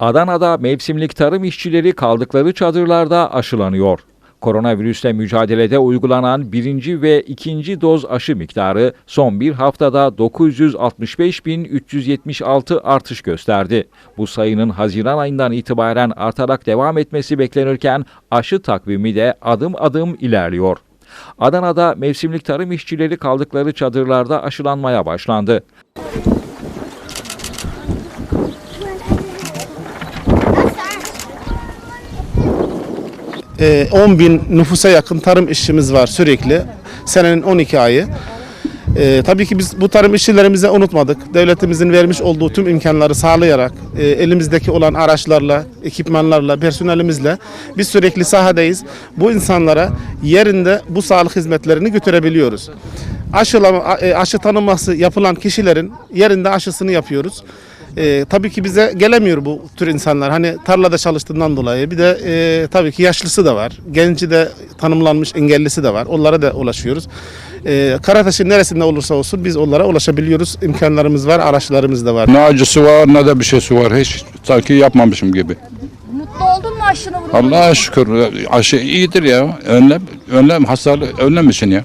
Adana'da mevsimlik tarım işçileri kaldıkları çadırlarda aşılanıyor. Koronavirüsle mücadelede uygulanan birinci ve ikinci doz aşı miktarı son bir haftada 965.376 artış gösterdi. Bu sayının Haziran ayından itibaren artarak devam etmesi beklenirken aşı takvimi de adım adım ilerliyor. Adana'da mevsimlik tarım işçileri kaldıkları çadırlarda aşılanmaya başlandı. Ee, 10 bin nüfusa yakın tarım işçimiz var sürekli. Senenin 12 ayı. E, tabii ki biz bu tarım işçilerimizi unutmadık. Devletimizin vermiş olduğu tüm imkanları sağlayarak e, elimizdeki olan araçlarla, ekipmanlarla, personelimizle biz sürekli sahadayız. Bu insanlara yerinde bu sağlık hizmetlerini götürebiliyoruz. Aşılama, e, aşı tanıması yapılan kişilerin yerinde aşısını yapıyoruz. E, tabii ki bize gelemiyor bu tür insanlar. Hani tarlada çalıştığından dolayı bir de e, tabii ki yaşlısı da var. Genci de tanımlanmış engellisi de var. Onlara da ulaşıyoruz. E, Karataş'ın neresinde olursa olsun biz onlara ulaşabiliyoruz. İmkanlarımız var, araçlarımız da var. Ne acısı var ne de bir şeysi var. Hiç sanki yapmamışım gibi. Mutlu oldun mu aşını Allah'a şükür aşı iyidir ya. Önlem, önlem hastalığı önlem için ya.